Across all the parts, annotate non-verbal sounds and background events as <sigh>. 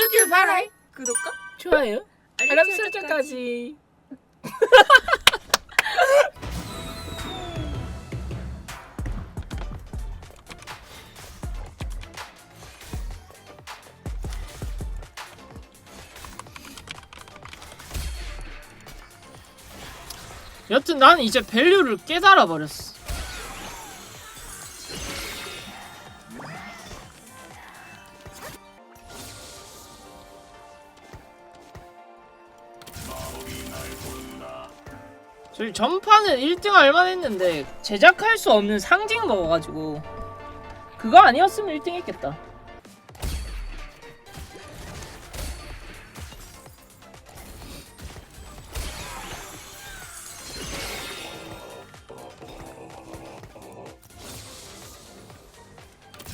주길 바라이 구독과 좋아요. 알람 알람 설정까지. 여튼 나는 이제 밸류를 깨달아 버렸어. 전판은 1등 할만 했는데 제작할 수 없는 상징 먹어가지고 그거 아니었으면 1등 했겠다.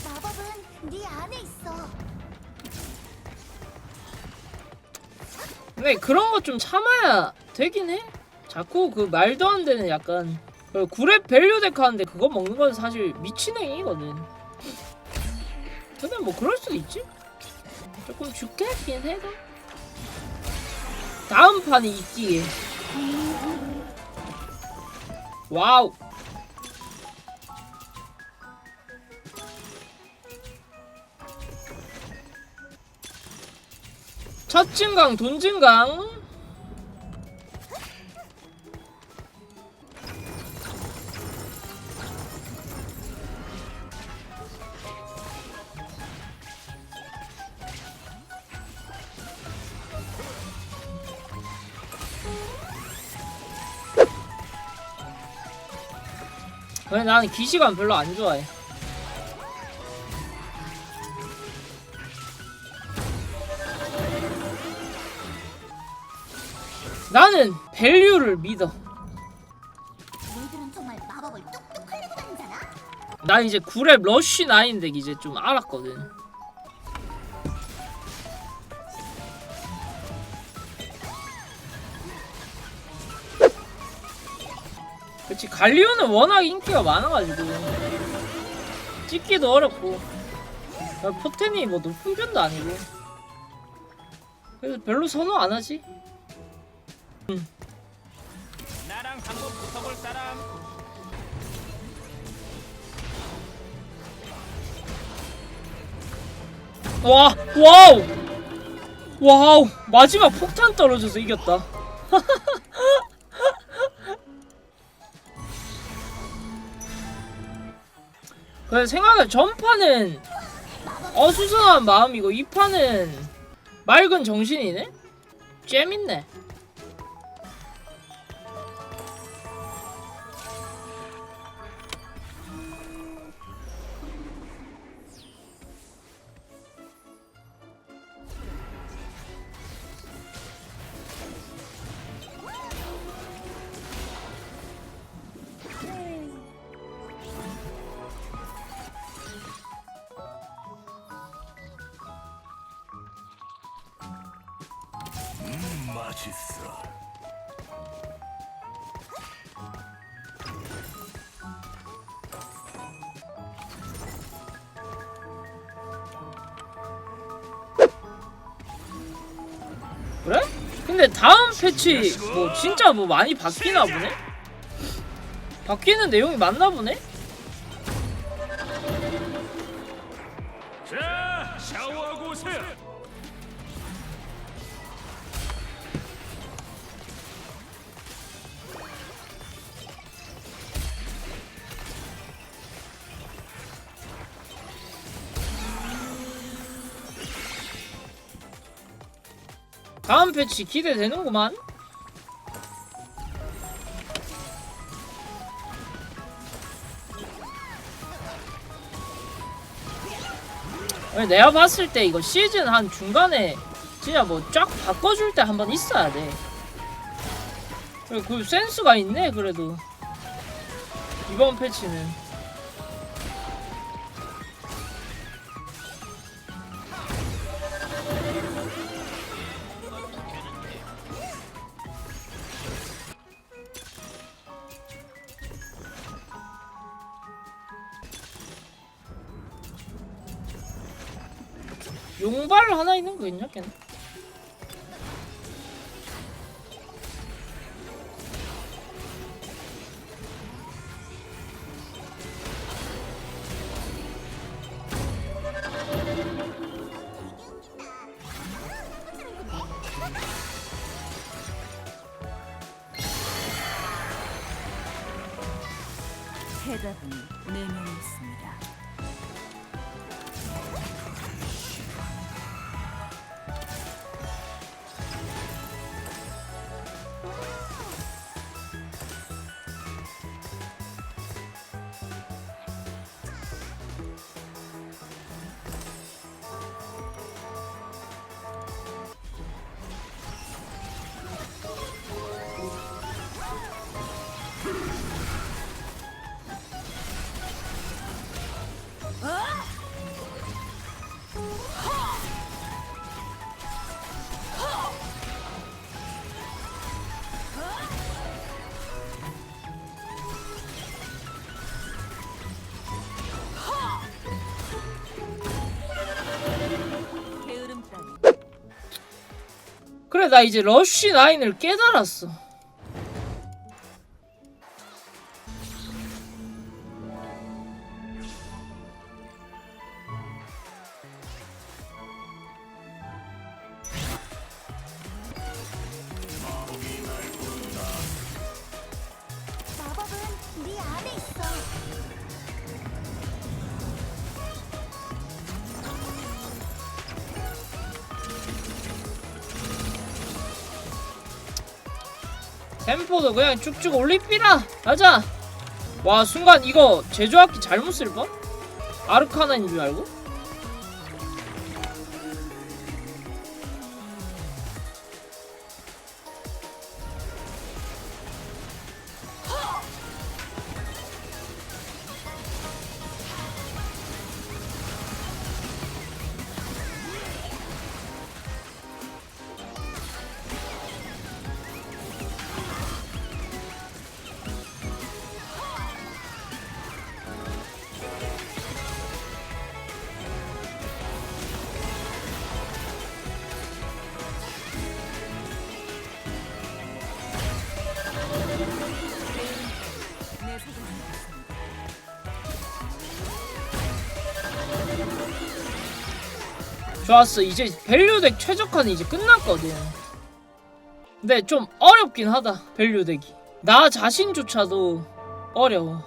마법은 네 안에 있어. 근데 그런 거 좀 참아야 되긴 해. 자꾸 그 말도 안 되는 약간 그 구랩 밸류 데크 하는데 그거 먹는 건 사실 미친 행위거든. 근데 뭐 그럴 수도 있지. 조금 죽겠긴 해도. 다음 판이 있기에. 와우. 첫 증강 돈 증강 왜 나는 기시감 별로 안 좋아해 나는 밸류를 믿어 너희들은 정말 마법을 뚝뚝 흘리고 다니잖아. 나 이제 9랩 러쉬 9덱 이제 좀 알았거든. 그치 갈리오는 워낙 인기가 많아가지고. 찍기도 어렵고. 아, 포텐이 뭐 높은 편도 아니고. 그래서 별로 선호 안 하지. 나랑 한번 붙어볼 사람. 와 와우! 와우! 마지막 폭탄 떨어져서 이겼다. <laughs> 그래 생각해 전판은 어수선한 마음이고 이 판은 맑은 정신이네. 재밌네. 맛있어 그래? 근데 다음 패치 뭐 진짜 뭐 많이 바뀌나 보네? 바뀌는 내용이 많나 보네? 다음 패치 기대되는구만. 내가 봤을 때 이거 시즌 한 중간에 진짜 뭐 쫙 바꿔줄 때 한 번 있어야 돼. 그 센스가 있네 그래도 이번 패치는. 용발 하나 있는 거 있냐 걔는? 그래 나 이제 러쉬 나인을 깨달았어. 템포도 그냥 쭉쭉 올리삐라 가자 와 순간 이거 제조학기 잘못 쓸 뻔? 아르카나인 줄 알고? 좋았어. 이제 밸류덱 최적화는 이제 끝났거든. 근데 좀 어렵긴 하다 밸류덱이. 나 자신조차도 어려워.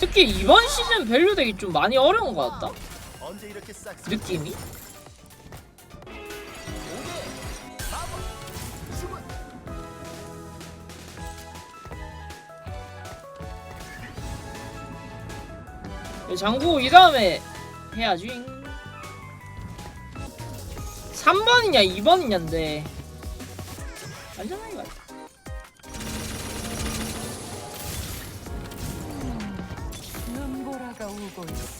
특히 이번 시즌 밸류덱이 좀 많이 어려운 것 같다? 느낌이 장구 이 다음에 해야지. 3번이냐 2번이냐인데. 안전하게 가야 눈보라가 오고 있어.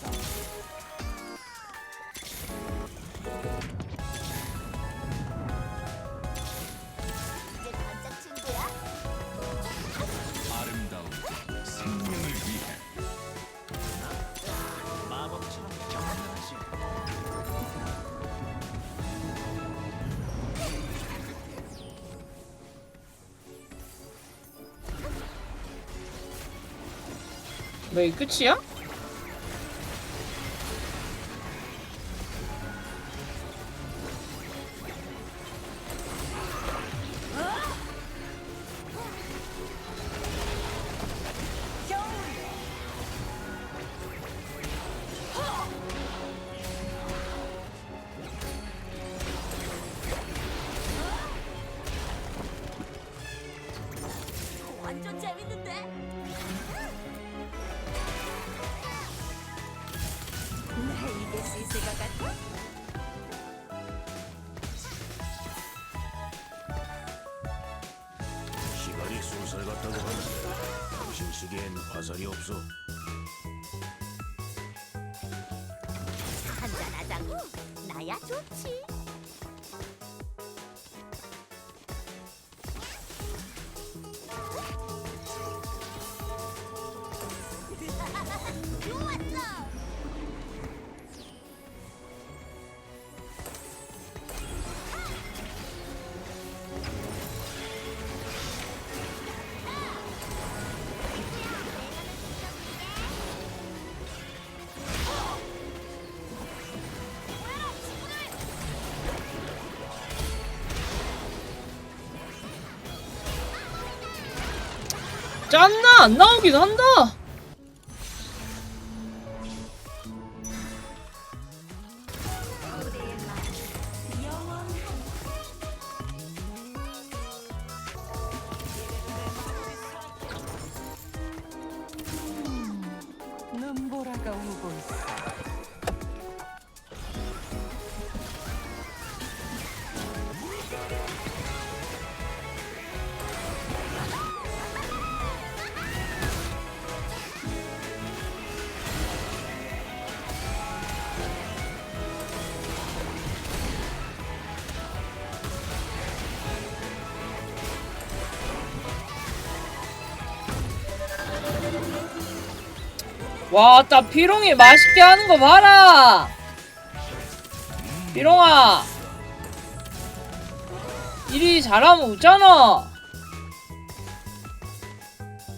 뭐 이게 끝이야? 시기엔 화살이 없어. 한잔하자고. 나야 좋지. 짠나 안 나오긴 한다. 와, 따 비롱이 맛있게 하는 거 봐라. 비롱아. 이리 잘하면 웃잖아.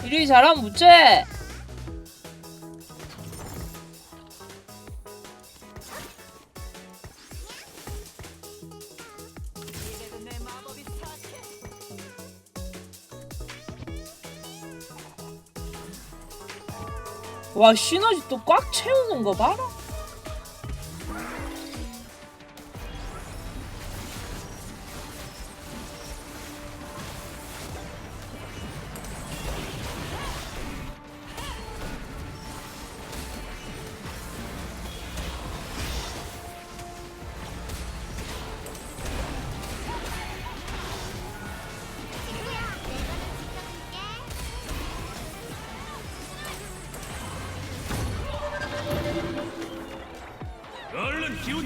이리 잘하면 웃지. 와 시너지 또 꽉 채우는 거 봐라.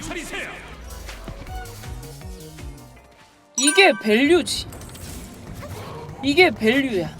차리세요. 이게 밸류지. 이게 밸류야.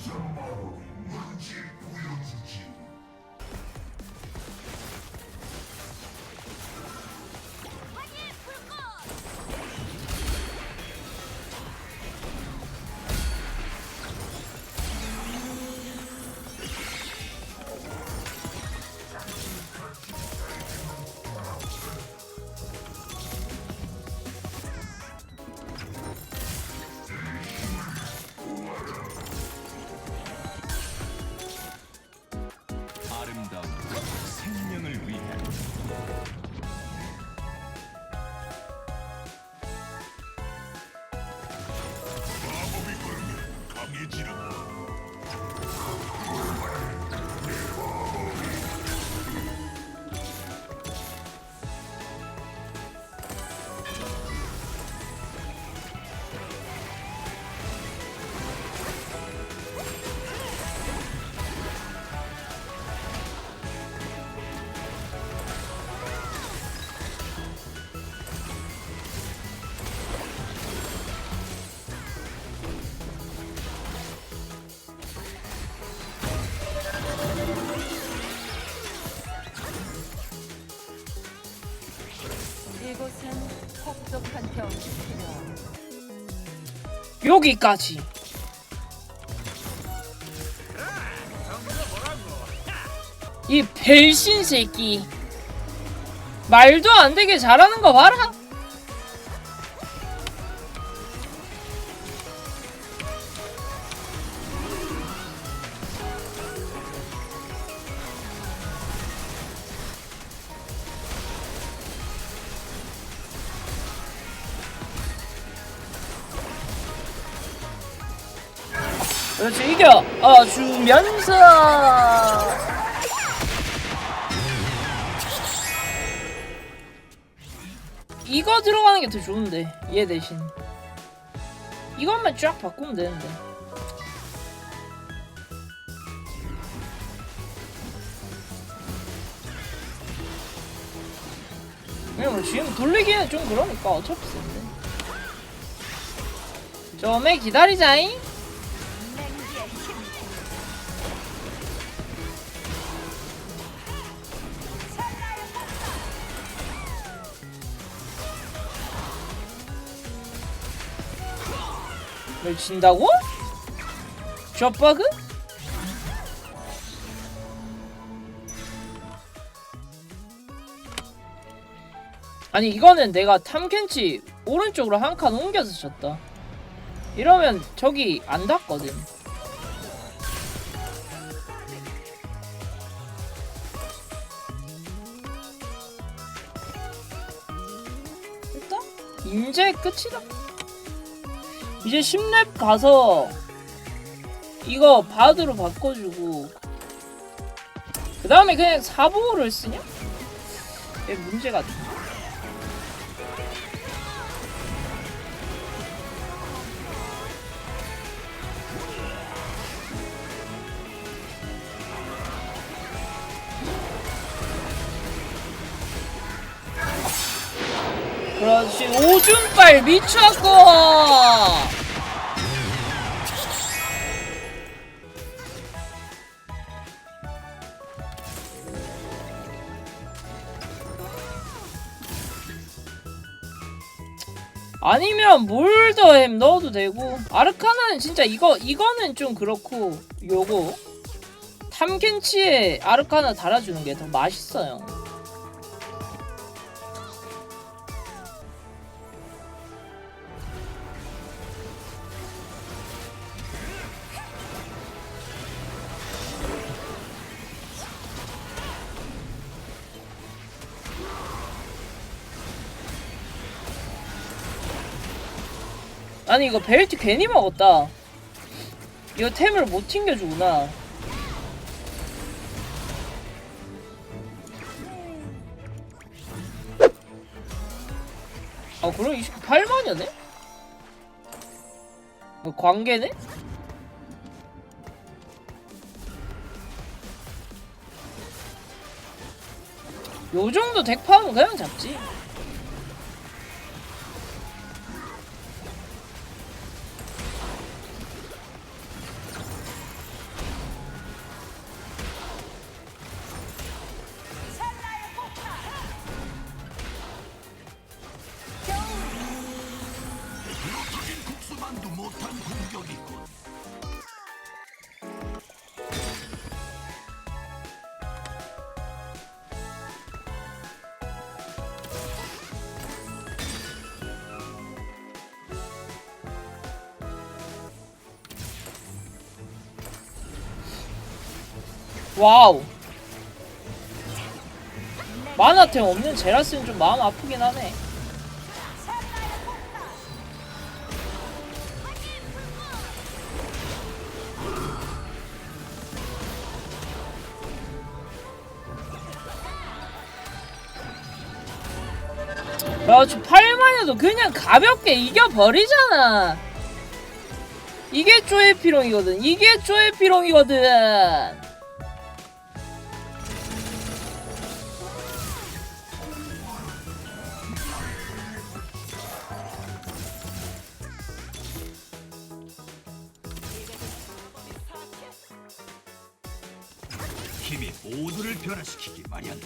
여기까지. 이 벨신 새끼. 말도 안 되게 잘하는 거 봐라. 어 주면서. 이거 들어가는 게 더 좋은데 얘 대신. 이것만 쫙 바꾸면 되는데. 왜냐면 지금 돌리기에는 좀 그러니까 어차피 센데 좀에 기다리자잉 진다고? 쇼버그? 아니 이거는 내가 탐켄치 오른쪽으로 한 칸 옮겨서 쳤다 이러면 저기 안 닿거든 됐다? 이제 끝이다 이제 10렙 가서 이거 바드로 바꿔주고 그 다음에 그냥 사보를 쓰냐? 이게 문제가 돼. 그렇지 오줌빨 미쳤고 아니면 몰더햄 넣어도 되고 아르카나는 진짜 이거 이거는 좀 그렇고 요거 탐켄치에 아르카나 달아주는 게 더 맛있어요. 아니 이거 벨트 괜히 먹었다. 이거 템을 못 튕겨주구나. 아 그럼 28만이네? 뭐 관계네? 요 정도 덱파면 그냥 잡지. 와우. 만화템 없는 제라스는 좀 마음 아프긴 하네. 야, 저 8만에도 그냥 가볍게 이겨버리잖아. 이게 쪼에피롱이거든. 이게 쪼에피롱이거든. 변화시키기 마련.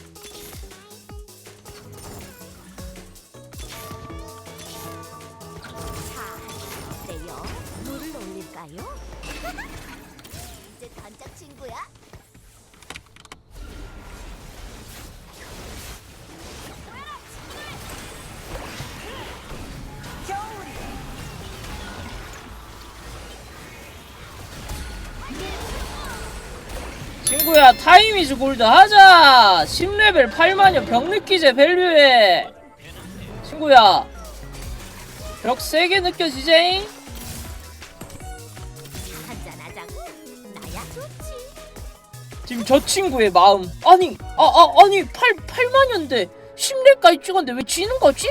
자, 어때요? 물을 올릴까요? <laughs> 이제 단짝 친구야? 야 타이미즈 골드 하자! 10레벨 8만여 병느끼제 밸류에! 친구야 벽 세게 느껴지제잉? 지금 저 친구의 마음. 아니 아, 아 아니 8, 8만여인데 10레까지 찍었는데 왜 지는 거지?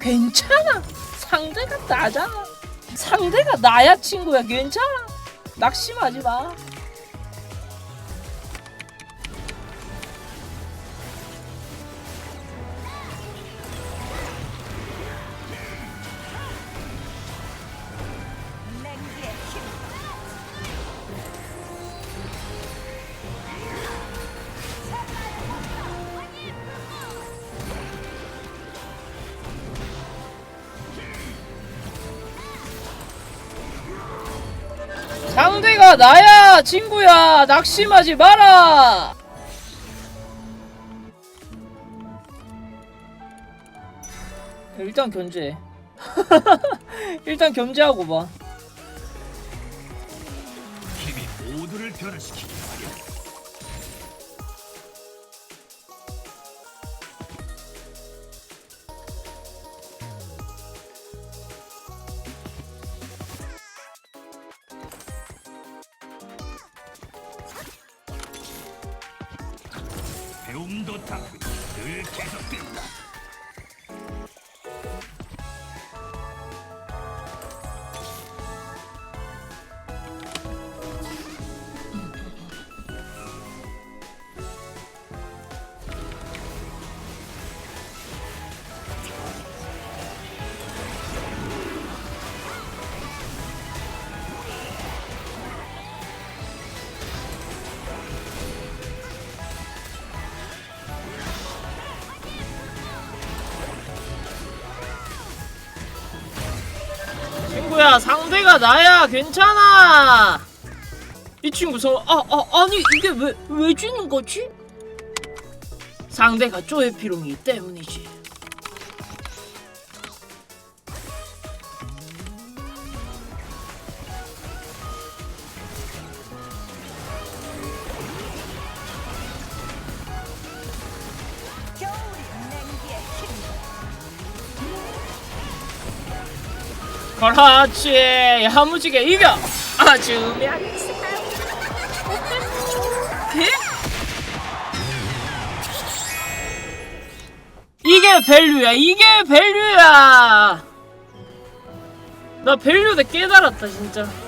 괜찮아. 상대가 나잖아. 상대가 나야 친구야. 괜찮아. 낙심하지 마 상대가 나야 친구야. 낙심하지 마라. 일단 견제. <laughs> 일단 견제하고 봐. 힘이 모두를 변화시키기 친구야 상대가 나야 괜찮아 이 친구 서 아, 아 아니 이게 왜왜 지는 거지? 상대가 쪼에피롱이기 때문이지 그렇지 야무지게 이겨! 아주 мя스 이게 밸류야 이게 밸류야! 나 밸류도 깨달았다 진짜